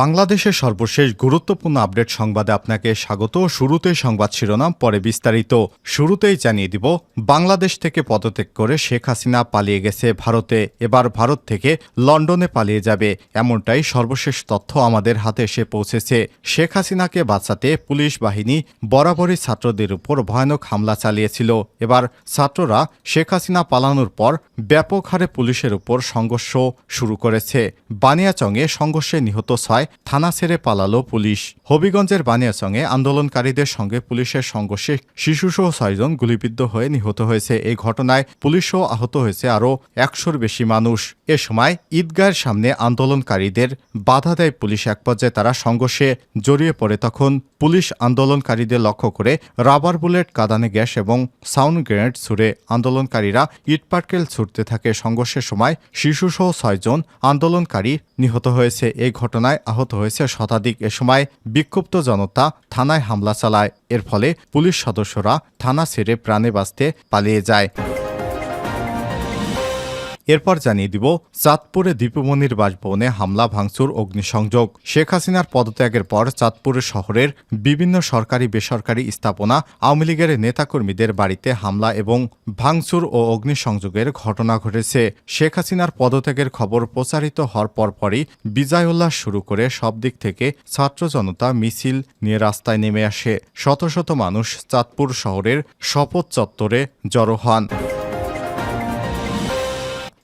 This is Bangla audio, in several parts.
বাংলাদেশের সর্বশেষ গুরুত্বপূর্ণ আপডেট সংবাদে আপনাকে স্বাগত। শুরুতেই সংবাদ শিরোনাম, পরে বিস্তারিত। শুরুতেই জানিয়ে দিব, বাংলাদেশ থেকে পদত্যাগ করে শেখ হাসিনা পালিয়ে গেছে ভারতে। এবার ভারত থেকে লন্ডনে পালিয়ে যাবে, এমনটাই সর্বশেষ তথ্য আমাদের হাতে এসে পৌঁছেছে। শেখ হাসিনাকে বাঁচাতে পুলিশ বাহিনী বরাবরই ছাত্রদের উপর ভয়ানক হামলা চালিয়েছিল। এবার ছাত্ররা শেখ হাসিনা পালানোর পর ব্যাপক হারে পুলিশের উপর সংঘর্ষ শুরু করেছে। বানিয়াচংয়ে সংঘর্ষে নিহত ছয় থানা ছেড়ে পালালো পুলিশ। হবিগঞ্জের বানিয়াচংয়ে আন্দোলনকারীদের সঙ্গে পুলিশের সংঘর্ষে শিশুসহ ছয়জন গুলিবিদ্ধ হয়ে নিহত হয়েছে। এই ঘটনায় পুলিশও আহত হয়েছে আরও একশোর বেশি মানুষ। এ সময় ঈদগাহের সামনে আন্দোলনকারীদের বাধা দেয় পুলিশ। এক পর্যায়ে তারা সংঘর্ষে জড়িয়ে পড়ে তখন পুলিশ আন্দোলনকারীদের লক্ষ্য করে রাবার বুলেট, কাদানে গ্যাস এবং সাউন্ড গ্রেনেড ছুড়ে আন্দোলনকারীরা ইটপাটকেল ছুটতে থাকে। সংঘর্ষের সময় শিশুসহ ছয়জন আন্দোলনকারী নিহত হয়েছে। এই ঘটনায় আহত হয়েছে শতাধিক। এ সময় বিক্ষুব্ধ জনতা থানায় হামলা চালায়। এর ফলে পুলিশ সদস্যরা থানা ছেড়ে প্রাণে বাঁচতে পালিয়ে যায়। এরপর জানিয়ে দিব, চাঁদপুরে দীপমণির বাসভবনে হামলা, ভাঙচুর, অগ্নিসংযোগ। শেখ হাসিনার পদত্যাগের পর চাঁদপুর শহরের বিভিন্ন সরকারি, বেসরকারি স্থাপনা, আওয়ামী লীগের নেতাকর্মীদের বাড়িতে হামলা এবং ভাঙচুর ও অগ্নিসংযোগের ঘটনা ঘটেছে। শেখ হাসিনার পদত্যাগের খবর প্রচারিত হওয়ার পরপরই বিজয় উল্লাস শুরু করে সব দিক থেকে ছাত্র জনতা মিছিল নিয়ে রাস্তায় নেমে আসে। শত শত মানুষ চাঁদপুর শহরের শপথ চত্বরে জড়ো হন।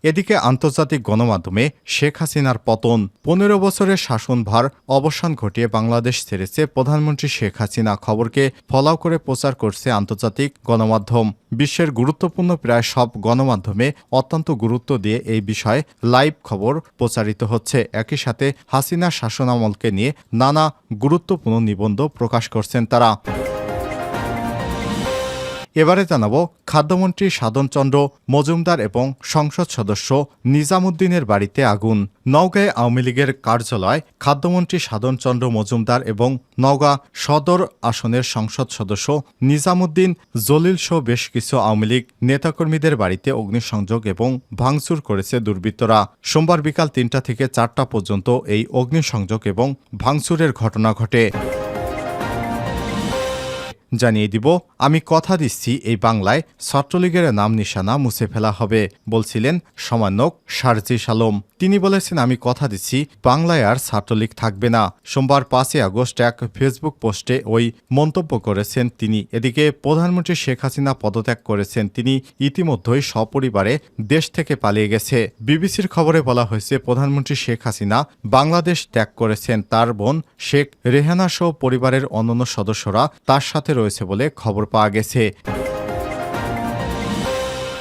এদিকে আন্তর্জাতিক গণমাধ্যমে শেখ হাসিনার পতন, পনেরো বছরের শাসনভার অবসান ঘটিয়ে বাংলাদেশ ছেড়েছে প্রধানমন্ত্রী শেখ হাসিনা খবরকে ফলাও করে প্রচার করছে আন্তর্জাতিক গণমাধ্যম। বিশ্বের গুরুত্বপূর্ণ প্রায় সব গণমাধ্যমে অত্যন্ত গুরুত্ব দিয়ে এই বিষয়ে লাইভ খবর প্রচারিত হচ্ছে। একই সাথে হাসিনা শাসনামলকে নিয়ে নানা গুরুত্বপূর্ণ নিবন্ধ প্রকাশ করছেন তারা। এবারে জানাব খাদ্যমন্ত্রী সাধনচন্দ্র মজুমদার এবং সংসদ সদস্য নিজামুদ্দিনের বাড়িতে আগুন। নওগাঁয় আওয়ামী লীগের কার্যালয় খাদ্যমন্ত্রী সাধনচন্দ্র মজুমদার এবং নওগাঁ সদর আসনের সংসদ সদস্য নিজামুদ্দিন জলিল সহ বেশ কিছু আওয়ামী লীগ নেতাকর্মীদের বাড়িতে অগ্নিসংযোগ এবং ভাঙচুর করেছে দুর্বৃত্তরা। সোমবার বিকাল তিনটা থেকে চারটা পর্যন্ত এই অগ্নিসংযোগ এবং ভাঙচুরের ঘটনা ঘটে। জানিয়ে দিব, আমি কথা দিচ্ছি এই বাংলায় ছাত্রলীগের নাম নিশানা মুছে ফেলা হবে, বলছিলেন সমান্যক শারজিস আলম তিনি বলেছেন, আমি কথা দিচ্ছি, বাংলায় আর ছাত্রলীগ থাকবে না। সোমবার পাঁচই আগস্ট এক ফেসবুক পোস্টে ওই মন্তব্য করেছেন তিনি। এদিকে প্রধানমন্ত্রী শেখ হাসিনা পদত্যাগ করেছেন। তিনি ইতিমধ্যেই সপরিবারে দেশ থেকে পালিয়ে গেছে। বিবিসির খবরে বলা হয়েছে, প্রধানমন্ত্রী শেখ হাসিনা বাংলাদেশ ত্যাগ করেছেন। তার বোন শেখ রেহানা সহ পরিবারের অন্যান্য সদস্যরা তার সাথে রয়েছে বলে খবর পাওয়া গেছে।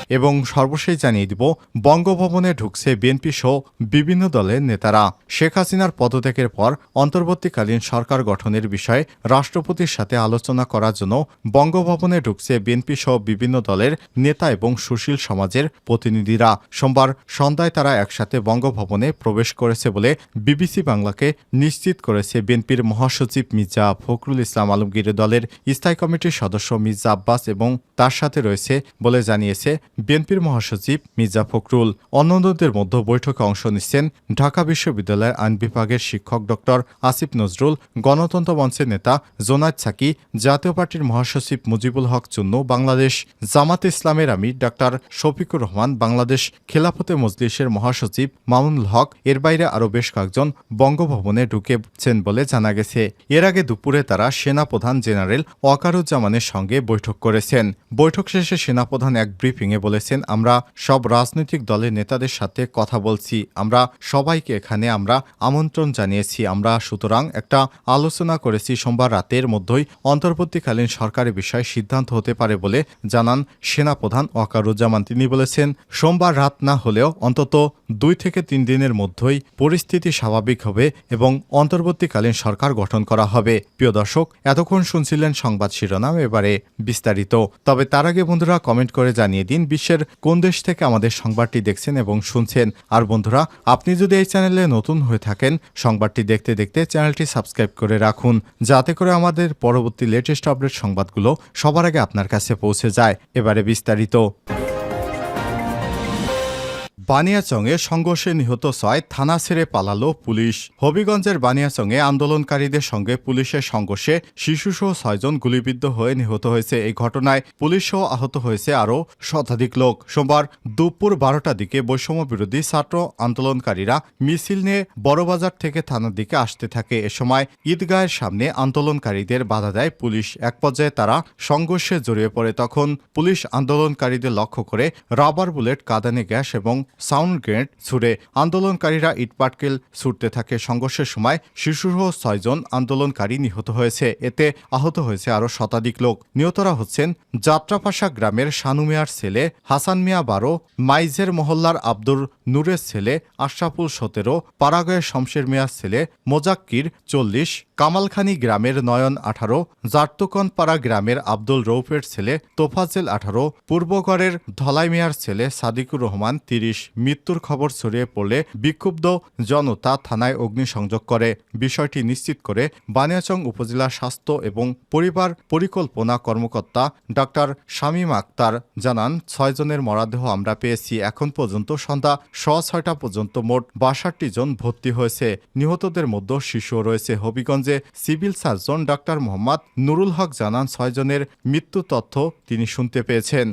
এবং সর্বশেষ জানিয়ে দিব, বঙ্গভবনে ঢুকছে বিএনপি সহ বিভিন্ন দলের নেতারা। শেখ হাসিনার পদত্যাগের পর অন্তর্বর্তীকালীন সরকার গঠনের বিষয়ে রাষ্ট্রপতির সাথে আলোচনা করার জন্য বঙ্গভবনে ঢুকছে বিএনপি সহ বিভিন্ন দলের নেতা এবং সুশীল সমাজের প্রতিনিধিরা। সোমবার সন্ধ্যায় তারা একসাথে বঙ্গভবনে প্রবেশ করেছে বলে বিবিসি বাংলাকে নিশ্চিত করেছে বিএনপির মহাসচিব মির্জা ফখরুল ইসলাম আলমগীর। দলের স্থায়ী কমিটির সদস্য মির্জা আব্বাস এবং তার সাথে রয়েছে বলে জানিয়েছে বিএনপির মহাসচিব মির্জা ফখরুল অন্যদের মধ্যে বৈঠকে অংশ নিচ্ছেন ঢাকা বিশ্ববিদ্যালয়ের আইন বিভাগের শিক্ষক ডক্টর আসিফ নজরুল, গণতন্ত্র মঞ্চের নেতা জোনায়দ সাকি, জাতীয় পার্টির মহাসচিব মুজিবুল হক চুন্নু, বাংলাদেশ জামাত ইসলামের আমির ডাক্তার শফিকুর রহমান, বাংলাদেশ খেলাফতে মজলিসের মহাসচিব মামুনুল হক, এর বাইরে আরও বেশ কয়েকজন বঙ্গভবনে ঢুকেছেন বলে জানা গেছে। এর আগে দুপুরে তারা সেনাপ্রধান জেনারেল ওয়াকারুজ্জামানের সঙ্গে বৈঠক করেছেন। বৈঠক শেষে সেনাপ্রধান এক ব্রিফিংয়ে বলেছেন, আমরা সব রাজনৈতিক দলের নেতাদের সাথে কথা বলছি। আমরা সবাইকে এখানে আমরা আমন্ত্রণ জানিয়েছি। আমরা সুতরাং একটা আলোচনা করেছি সোমবার রাতের মধ্যেই। অন্তর্বর্তীকালীন সরকারের বিষয়ে সিদ্ধান্ত হতে পারে বলে জানান সেনাপ্রধান ওয়াকারুজ্জামান। তিনি বলেছেন, সোমবার রাত না হলেও অন্তত দুই থেকে তিন দিনের মধ্যেই পরিস্থিতি স্বাভাবিক হবে এবং অন্তর্বর্তীকালীন সরকার গঠন করা হবে। প্রিয় দর্শক, এতক্ষণ শুনছিলেন সংবাদ শিরোনাম, এবারে বিস্তারিত। তবে তার আগে বন্ধুরা কমেন্ট করে জানিয়ে দিন বিশ্বের কোন দেশ থেকে আমাদের সংবাদটি দেখছেন এবং শুনছেন। আর বন্ধুরা, আপনি যদি এই চ্যানেলে নতুন হয়ে থাকেন, সংবাদটি দেখতে দেখতে চ্যানেলটি সাবস্ক্রাইব করে রাখুন, যাতে করে আমাদের পরবর্তী লেটেস্ট আপডেট সংবাদগুলো সবার আগে আপনার কাছে পৌঁছে যায়। এবারে বিস্তারিত। বানিয়াচংয়ে সংঘর্ষে নিহত ছয় থানা ছেড়ে পালালো পুলিশ। হবিগঞ্জের বানিয়াচংয়ে আন্দোলনকারীদের সঙ্গে পুলিশের সংঘর্ষে শিশুসহ ছয়জন গুলিবিদ্ধ হয়ে নিহত হয়েছে। এই ঘটনায় পুলিশসহ আহত হয়েছে আরও শতাধিক লোক। সোমবার দুপুর বারোটার দিকে বৈষম্য বিরোধী ছাত্র আন্দোলনকারীরা মিছিল নিয়ে বড়বাজার থেকে থানার দিকে আসতে থাকে। এ সময় ঈদগাহের সামনে আন্দোলনকারীদের বাধা দেয় পুলিশ। এক পর্যায়ে তারা সংঘর্ষে জড়িয়ে পড়ে। তখন পুলিশ আন্দোলনকারীদের লক্ষ্য করে রাবার বুলেট, কাঁদানে গ্যাস এবং সাউন্ড গ্রেনেড ছুড়ে আন্দোলনকারীরা ইটপাটকেল ছুটতে থাকে সংঘর্ষের সময় শিশুসহ ছয়জন আন্দোলনকারী নিহত হয়েছে। এতে আহত হয়েছে আরও শতাধিক লোক। নিহতরা হচ্ছেন যাত্রাপাশা গ্রামের শানু মিয়ার ছেলে, হাসান মিয়া বারো, মাইজের মহল্লার আব্দুর নূরের ছেলে, আশরাফুল সতেরো, পাড়াগয়ের শমশের মিয়ার ছেলে, মোজাক্কির চল্লিশ, কামালখানি গ্রামের নয়ন আঠারো জার্তুকনপাড়া গ্রামের আব্দুল রৌফের ছেলে তোফাজেল আঠারো, পূর্বগড়ের ধলাই মিয়ার ছেলে সাদিকুর রহমান তিরিশ মৃত্যুর খবর ছড়িয়ে পড়লে বিক্ষুব্ধ জনতা থানায় অগ্নিসংযোগ করে। বিষয়টি নিশ্চিত করে বানিয়াচং উপজেলা স্বাস্থ্য এবং পরিবার পরিকল্পনা কর্মকর্তা ডাক্তার শামীম আক্তার জানান ছয়জনের মরাদেহ আমরা পেয়েছি। এখন পর্যন্ত সন্ধ্যা সোয়া ছয়টা পর্যন্ত মোট বাষট্টি জন ভর্তি হয়েছে। নিহতদের মধ্যে শিশুও রয়েছে। হবিগঞ্জে civil surgeon doctor Mohammad Nurul Haque জানান ছয়জনের মৃত্যু তথ্য তিনি শুনতে পেয়েছেন।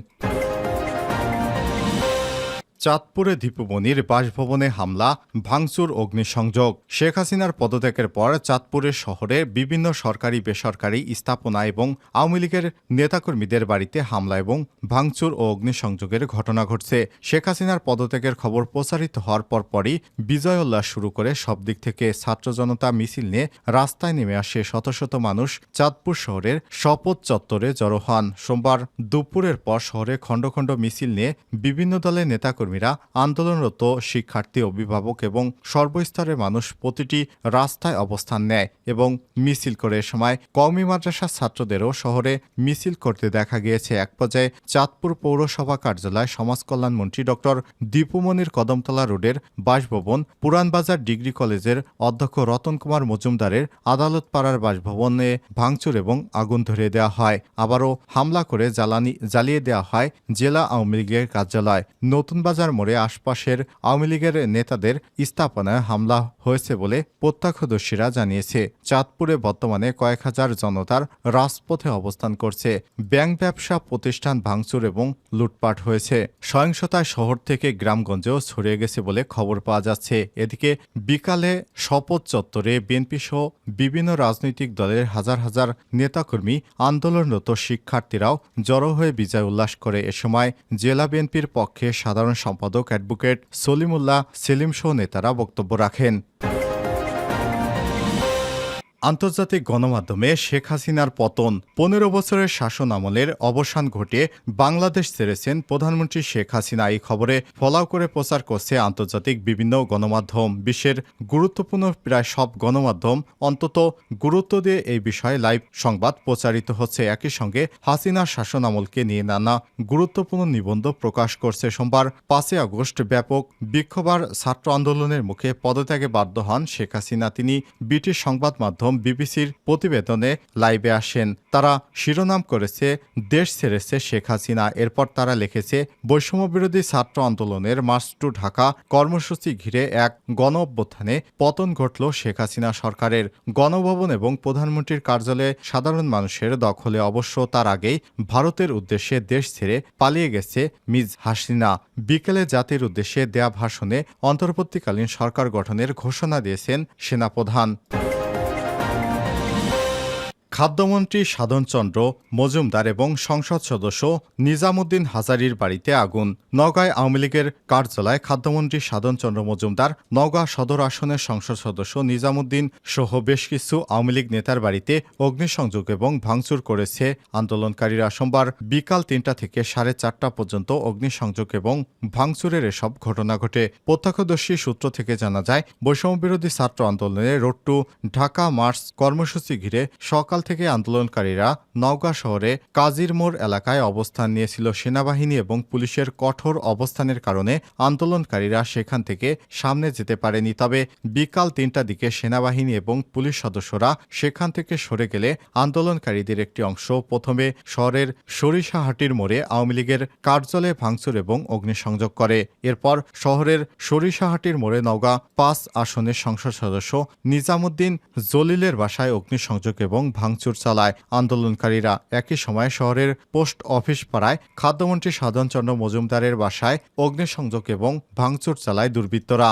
চাঁদপুরে দীপুমণির বাসভবনে হামলা, ভাঙচুর, অগ্নিসংযোগ। শেখ হাসিনার পদত্যাগের পর চাঁদপুরের শহরে বিভিন্ন সরকারি, বেসরকারি স্থাপনা এবং আওয়ামী লীগের নেতাকর্মীদের বাড়িতে হামলা এবং ভাঙচুর ও অগ্নিসংযোগের ঘটনা ঘটছে। শেখ হাসিনার পদত্যাগের খবর প্রচারিত হওয়ার পরপরই বিজয় উল্লাস শুরু করে সব দিক থেকে ছাত্র জনতা মিছিল নিয়ে রাস্তায় নেমে আসে শত শত মানুষ চাঁদপুর শহরের শপথ চত্বরে জড়ো হন। সোমবার দুপুরের পর শহরে খণ্ড খণ্ড মিছিল নিয়ে বিভিন্ন দলের নেতাকর্মীরা আন্দোলনরত শিক্ষার্থী, অভিভাবক এবং সর্বস্তরের মানুষ প্রতিটি রাস্তায় অবস্থান নেয় এবং মিছিল করে সময় কওমি মাদ্রাসার ছাত্রদেরও শহরে মিছিল করতে দেখা গিয়েছে। এক পর্যায়ে চাঁদপুর পৌরসভা কার্যালয় সমাজ কল্যাণমন্ত্রী ডক্টর দীপুমনির কদমতলা রোডের বাসভবন পুরানবাজার ডিগ্রি কলেজের অধ্যক্ষ রতন কুমার মজুমদারের আদালত পাড়ার বাসভবনে ভাঙচুর এবং আগুন ধরিয়ে দেওয়া হয়। আবারও হামলা করে জ্বালানি জ্বালিয়ে দেওয়া হয় জেলা আওয়ামী লীগের কার্যালয়। নতুন বাজার মোড়ে আশপাশের আওয়ামী লীগের নেতাদের স্থাপনায় হামলা হয়েছে বলে প্রত্যক্ষদর্শীরা জানিয়েছে। চাঁদপুরে বর্তমানে কয়েক হাজার জনতার রাজপথে অবস্থান করছে। ব্যাংক ব্যবসা, প্রতিষ্ঠান ভাঙচুর এবং লুটপাট হয়েছে। সহিংসতায় শহর থেকে গ্রামগঞ্জেও ছড়িয়ে গেছে বলে খবর পাওয়া যাচ্ছে। এদিকে বিকালে শপথ চত্বরে বিএনপি সহ বিভিন্ন রাজনৈতিক দলের হাজার হাজার নেতাকর্মী আন্দোলনরত শিক্ষার্থীরাও জড়ো হয়ে বিজয় উল্লাস করে। এ সময় জেলা বিএনপির পক্ষে সাধারণ সম্পাদক অ্যাডভোকেট সলিমুল্লাহ সেলিম সহ নেতারা বক্তব্য রাখেন। আন্তর্জাতিক গণমাধ্যমে শেখ হাসিনার পতন, পনেরো বছরের শাসন আমলের অবসান ঘটে বাংলাদেশ ছেড়েছেন প্রধানমন্ত্রী শেখ হাসিনা। এই খবরে ফলাও করে প্রচার করছে আন্তর্জাতিক বিভিন্ন গণমাধ্যম। বিশ্বের গুরুত্বপূর্ণ প্রায় সব গণমাধ্যম অন্তত গুরুত্ব দিয়ে এই বিষয়ে লাইভ সংবাদ প্রচারিত হচ্ছে। একই সঙ্গে হাসিনার শাসন আমলকে নিয়ে নানা গুরুত্বপূর্ণ নিবন্ধ প্রকাশ করছে। সোমবার পাঁচই আগস্ট ব্যাপক বিক্ষোভার ছাত্র আন্দোলনের মুখে পদত্যাগে বাধ্য হন শেখ হাসিনা। তিনি ব্রিটিশ সংবাদ মাধ্যম বিবিসির প্রতিবেদনে লাইভে আসেন। তারা শিরোনাম করেছে, দেশ ছেড়েছে শেখ হাসিনা। এরপর তারা লিখেছে, বৈষম্যবিরোধী ছাত্র আন্দোলনের মার্চ টু ঢাকা কর্মসূচি ঘিরে এক গণ অভ্যুত্থানে পতন ঘটল শেখ হাসিনা সরকারের। গণভবন এবং প্রধানমন্ত্রীর কার্যালয়ে সাধারণ মানুষের দখলে। অবশ্য তার আগেই ভারতের উদ্দেশ্যে দেশ ছেড়ে পালিয়ে গেছে মিজ হাসিনা। বিকেলে জাতির উদ্দেশ্যে দেয়া ভাষণে অন্তর্বর্তীকালীন সরকার গঠনের ঘোষণা দিয়েছেন সেনাপ্রধান। খাদ্যমন্ত্রী সাধনচন্দ্র মজুমদার এবং সংসদ সদস্য নিজামুদ্দিন হাজারির বাড়িতে আগুন। নগাঁয় আওয়ামী লীগের কার্যালয়ে খাদ্যমন্ত্রী সাধনচন্দ্র মজুমদার নগাঁ সদর আসনের সংসদ সদস্য নিজামুদ্দিন সহ বেশ কিছু আওয়ামী লীগ নেতার বাড়িতে অগ্নিসংযোগ এবং ভাঙচুর করেছে। আন্দোলনকারীরা সোমবার বিকাল তিনটা থেকে সাড়ে চারটা পর্যন্ত অগ্নিসংযোগ এবং ভাঙচুরের এসব ঘটনা ঘটে। প্রত্যক্ষদর্শী সূত্র থেকে জানা যায়, বৈষম্যবিরোধী ছাত্র আন্দোলনে রোড টু ঢাকা মার্চ কর্মসূচি ঘিরে সকাল থেকে আন্দোলনকারীরা নওগাঁ শহরে কাজির মোড় এলাকায় অবস্থান নিয়েছিল সেনাবাহিনী এবং পুলিশের কঠোর অবস্থানের কারণে আন্দোলনকারীরা সেখান থেকে সামনে যেতে পারেনি। তবে বিকাল তিনটার দিকে সেনাবাহিনী এবং পুলিশ সদস্যরা সেখান থেকে সরে গেলে আন্দোলনকারীদের একটি অংশ প্রথমে শহরের সরিষাহাটির মোড়ে আওয়ামী লীগের কার্যালয়ে ভাঙচুর এবং অগ্নিসংযোগ করে। এরপর শহরের সরিষাহাটির মোড়ে নওগাঁ পাঁচ আসনের সংসদ সদস্য নিজামুদ্দিন জলিলের বাসায় অগ্নিসংযোগ এবং ভাঙচুর চালায় আন্দোলনকারীরা। একই সময়ে শহরের পোস্ট অফিস পাড়ায় খাদ্যমন্ত্রী সাধনচন্দ্র মজুমদারের বাসায় অগ্নিসংযোগ এবং ভাঙচুর চালায় দুর্বৃত্তরা।